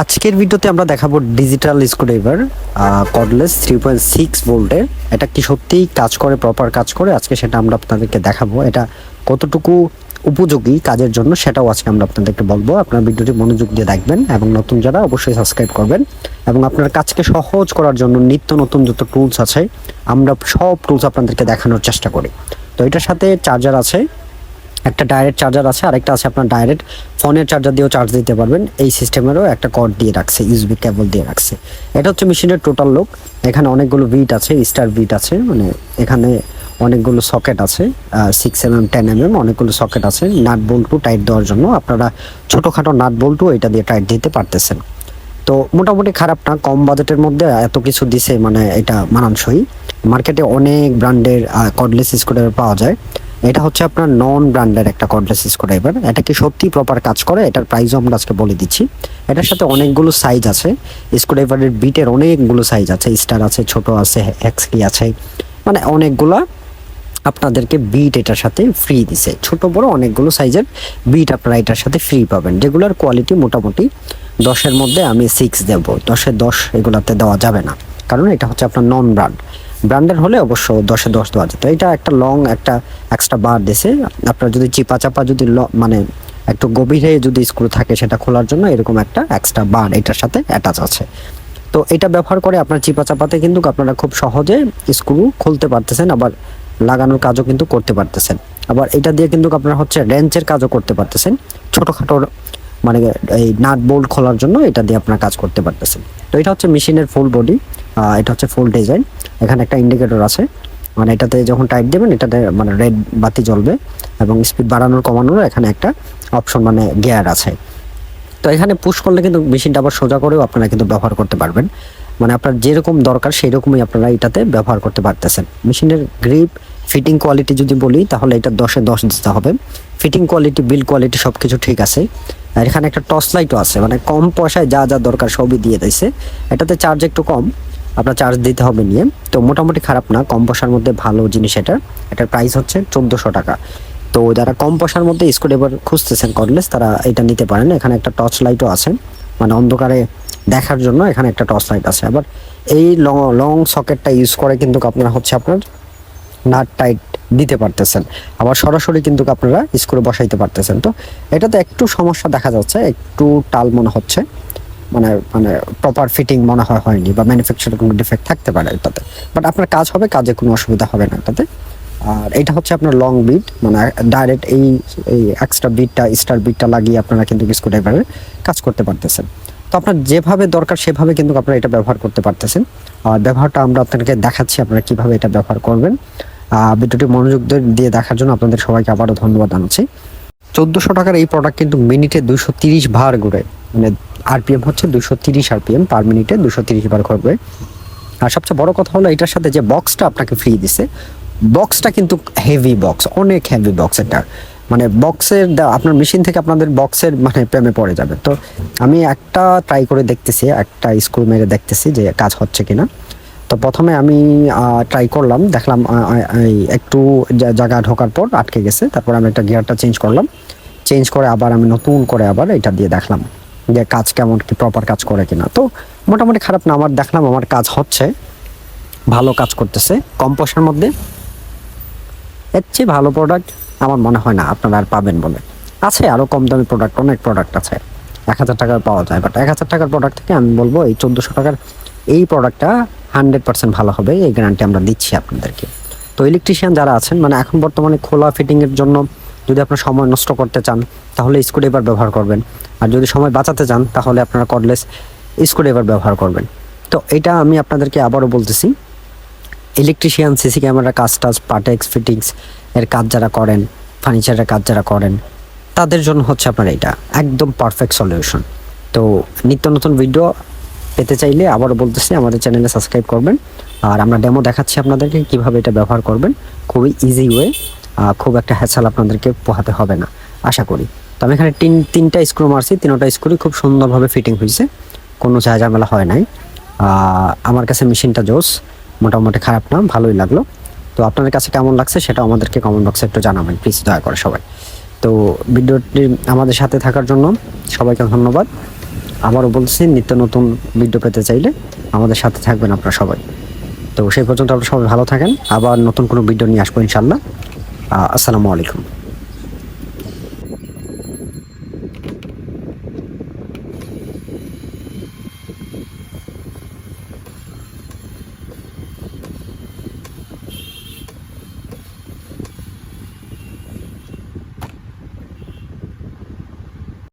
আজকের ভিডিওতে আমরা দেখাবো digital screwdriver cordless three point six ভোল্টের এটা কি সত্যিই কাজ করে প্রপার কাজ করে? আজকে সেটা আমরা আপনাদেরকে দেখাবো। এটা কতটুকু উপযোগী কাজের জন্য সেটাও আজকে আমরা আপনাদেরকে বলব। আপনার ভিডিওটি মনোযোগ দিয়ে দেখবেন এবং নতুন যারা অবশ্যই সাবস্ক্রাইব করবেন। এবং আপনার কাজকে সহজ করার জন্য নিত্য নতুন যত টুলস আছে, আমরা সব টুলস আপনাদেরকে দেখানোর চেষ্টা করি। তো এটার সাথে চার্জার আছে। একটা ডাইরেক্ট চার্জার আছে, আরেকটা আছে আপনার ডাইরেক্ট ফোনের চার্জার দিয়েও চার্জ দিতে পারবেন। এই সিস্টেমেরও একটা কর্ড দিয়ে রাখছে ইউএসবি কেবল দিয়ে রাখছে। এটা হচ্ছে মেশিনের টোটাল লুক এখানে অনেকগুলো বিট আছে স্টার বিট আছে মানে এখানে অনেকগুলো সকেট আছে six M M ten M M অনেকগুলো সকেট আছে। নাট বল্টু টাইট দেওয়ার জন্য আপনারা ছোটোখাটো নাট বল্টু এটা দিয়ে টাইট দিতে পারতেছেন। তো মোটামুটি খারাপ না, কম বাজেটের মধ্যে এত কিছু দিছে মানে এটা মানানসই। মার্কেটে অনেক ব্র্যান্ডের কর্ডলেস স্ক্রুড্রাইভার পাওয়া যায়। এটা হচ্ছে আপনার নন ব্র্যান্ডের একটা কর্ডলেস স্ক্রুড্রাইভার। এটা কি সত্যি প্রপার কাজ করে? এটার প্রাইসও আমরা আজকে বলে দিচ্ছি। এটার সাথে অনেকগুলো সাইজ আছে। স্ক্রুড্রাইভারের বিটের অনেকগুলো সাইজ আছে। স্টার আছে, ছোট আছে হেক্সকি আছে। মানে অনেকগুলা আপনাদেরকে বিট এটার সাথে ফ্রি দিছে। ছোট, বড় অনেকগুলো সাইজের বিট আপনারা এটার সাথে ফ্রি পাবেন। যেগুলোর কোয়ালিটি মোটামুটি দশের মধ্যে আমি সিক্স দেব। দশে দশ এগুলাতে দেওয়া যাবে না। কারণ এটা হচ্ছে আপনার নন ব্র্যান্ড ব্র্যান্ডের হলে অবশ্য দশে দশ দেওয়া যেত। এটা একটা লং একটা এক্সট্রা বার দিছে আপনার যদি চিপা চাপা যদি মানে একটু গভীরে যদি স্ক্রু থাকে সেটা খোলার জন্য এরকম একটা এক্সট্রা বার এটার সাথে অ্যাটাচ আছে। তো এটা ব্যবহার করে আপনার চিপা চাপাতে কিন্তু আপনারা খুব সহজে স্ক্রু খুলতে পারতেছেন, আবার লাগানোর কাজও কিন্তু করতে পারতেছেন। আবার এটা দিয়ে কিন্তু আপনারা হচ্ছে রেঞ্চের কাজও করতে পারতেছেন। ছোটোখাটো মানে এই নাট বোল্ট খোলার জন্য এটা দিয়ে আপনার কাজ করতে পারতেছেন। তো এটা হচ্ছে মেশিনের ফুল বডি এটা হচ্ছে ফুল ডিজাইন এখানে একটা ইন্ডিকেটর আছে। মানে এটাতে যখন টাইট দেবেন, এটাতে মানে রেড বাতি জ্বলবে এবং স্পিড বাড়ানোর কমানোর এখানে একটা অপশন মানে গিয়ার আছে। তো এখানে পুশ করলে কিন্তু মেশিনটা আবার সোজা করেও আপনারা কিন্তু ব্যবহার করতে পারবেন। মানে আপনার যেরকম দরকার সেই রকমই আপনারা এটাতে ব্যবহার করতে পারতেছেন। মেশিনের গ্রিপ ফিটিং কোয়ালিটি যদি বলি, তাহলে এটা দশে দশ দিতে হবে। ফিটিং কোয়ালিটি বিল কোয়ালিটি সব কিছু ঠিক আছে। আর এখানে একটা টর্চ লাইটও আছে। মানে কম পয়সায় যা যা দরকার সবই দিয়ে দিয়েছে। এটাতে চার্জ একটু কম। আপনার চার্জ দিতে হবে নিয়ে। তো মোটামুটি খারাপ না, কম পয়সার মধ্যে ভালো জিনিস এটা। এটার প্রাইস হচ্ছে চোদ্দোশো টাকা। তো যারা কম পয়সার মধ্যে স্ক্রুড্রাইভার খুঁজতেছেন কর্ডলেস তারা এটা নিতে পারেন। এখানে একটা টর্চ লাইটও আছে। মানে অন্ধকারে দেখার জন্য এখানে একটা টর্চ লাইট আছে। আবার এই লং লং সকেটটা ইউজ করে কিন্তু আপনারা হচ্ছে আপনার নাট টাইট দিতে পারতেছেন। আবার সরাসরি কিন্তু আপনারা স্ক্রু বসাইতে পারতেছেন। তো এটাতে একটু সমস্যা দেখা যাচ্ছে, একটু টাল মনে হচ্ছে। মানে মানে প্রপার ফিটিং মনে হয় হয়নি বা ম্যানুফ্যাকচারের কোনো ডিফেক্ট থাকতে পারে এটাতে বাট আপনার কাজ হবে, কাজে কোনো অসুবিধা হবে না এটাতে আর এটা হচ্ছে আপনার লং বিট মানে ডাইরেক্ট এই এই এক্সট্রা বিটটা স্টার বিটটা লাগিয়ে আপনারা কিন্তু স্ক্রুড্রাইভারের কাজ করতে পারতেছেন। তো আপনার যেভাবে দরকার, সেভাবে কিন্তু আপনারা এটা ব্যবহার করতে পারতেছেন। আর ব্যবহারটা আমরা আপনাদেরকে দেখাচ্ছি আপনারা কীভাবে এটা ব্যবহার করবেন। ভিডিওটি মনোযোগ দিয়ে- দেখার জন্য আপনাদের সবাইকে আবারও ধন্যবাদ জানাচ্ছি। চোদ্দোশো টাকার এই প্রোডাক্ট কিন্তু মিনিটে দুশো তিরিশ বার ঘুরে মানে আরপিএম হচ্ছে দুশো তিরিশ আরপিএম পার মিনিটে দুশো তিরিশ বার ঘুরবে আর সবচেয়ে বড় কথা হলো এটার সাথে যে বক্সটা আপনাকে ফ্রি দিছে বক্সটা কিন্তু হেভি বক্স অনেক হেভি বক্স এটা। মানে বক্সের আপনার মেশিন থেকে আপনাদের বক্সের মানে প্রেমে পড়ে যাবে। তো আমি একটা ট্রাই করে দেখতেছি, একটা স্ক্রু মেরে দেখতেছি যে কাজ হচ্ছে কিনা। তো প্রথমে আমি ট্রাই করলাম, দেখলাম একটু জায়গা ঢোকার পর আটকে গেছে। তারপর আমি একটা গিয়ারটা চেঞ্জ করলাম। চেঞ্জ করে আবার আমি নতুন করে আবার এটা দিয়ে দেখলাম। যে কাজ কেমন, কি প্রপার কাজ করে কিনা। তো মোটামুটি খারাপ না, আমার দেখলাম, আমার কাজ হচ্ছে, ভালো কাজ করতেছে কম পয়সার মধ্যে। এর চেয়ে ভালো প্রোডাক্ট আমার মনে হয় না, আপনারা আর পাবেন বলে। আছে আরও কম দামি প্রোডাক্ট অনেক প্রোডাক্ট আছে। এক হাজার টাকার পাওয়া যায় বাট এক হাজার টাকার প্রোডাক্ট থেকে আমি বলব, এই চোদ্দোশো টাকার এই প্রোডাক্টটা হান্ড্রেড পার্সেন্ট ভালো হবে, এই গ্যারান্টি আমরা দিচ্ছি আপনাদেরকে। তো ইলেকট্রিশিয়ান যারা আছেন মানে এখন বর্তমানে খোলা ফিটিংয়ের জন্য যদি আপনার সময় নষ্ট করতে চান, তাহলে স্ক্রুড্রাইভার ব্যবহার করবেন। আর যদি সময় বাঁচাতে চান, তাহলে আপনারা কর্ডলেস স্ক্রুড্রাইভার ব্যবহার করবেন। তো এটা আমি আপনাদেরকে আবারও বলতেছি। ইলেকট্রিশিয়ান সিসি ক্যামেরা কাজ টাজ পার্টেক্স ফিটিংস এর কাজ যারা করেন ফার্নিচারের কাজ যারা করেন, তাদের জন্য হচ্ছে আপনার এটা একদম পারফেক্ট সলিউশন তো নিত্য নতুন ভিডিও পেতে চাইলে আবারও বলতেছি, আমাদের চ্যানেলে সাবস্ক্রাইব করবেন। আর আমরা ডেমো দেখাচ্ছি আপনাদেরকে কীভাবে এটা ব্যবহার করবেন। খুবই ইজি ওয়ে খুব একটা হ্যাসাল আপনাদেরকে পোহাতে হবে না, আশা করি। তো আমি এখানে তিন, তিনটা স্ক্রু মারছি, তিনটা স্ক্রুই খুব সুন্দরভাবে ফিটিং হয়েছে, কোনো ঝামেলা হয় নাই। আমার কাছে মেশিনটা জোস, মোটামুটি খারাপ না, ভালোই লাগল। তো আপনাদের কাছে কেমন লাগছে সেটা আমাদেরকে কমেন্ট বক্সে একটু জানাবেন প্লিজ দয়া করে সবাই। তো ভিডিওটি আমাদের সাথে থাকার জন্য সবাইকে ধন্যবাদ। আবারও বলছি, নিত্য নতুন ভিডিও পেতে চাইলে আমাদের সাথে থাকবেন আপনারা সবাই। তো সেই পর্যন্ত আপনারা সবাই ভালো থাকেন, আবার নতুন কোনো ভিডিও নিয়ে আসব ইনশাল্লাহ আসসালামু আলাইকুম।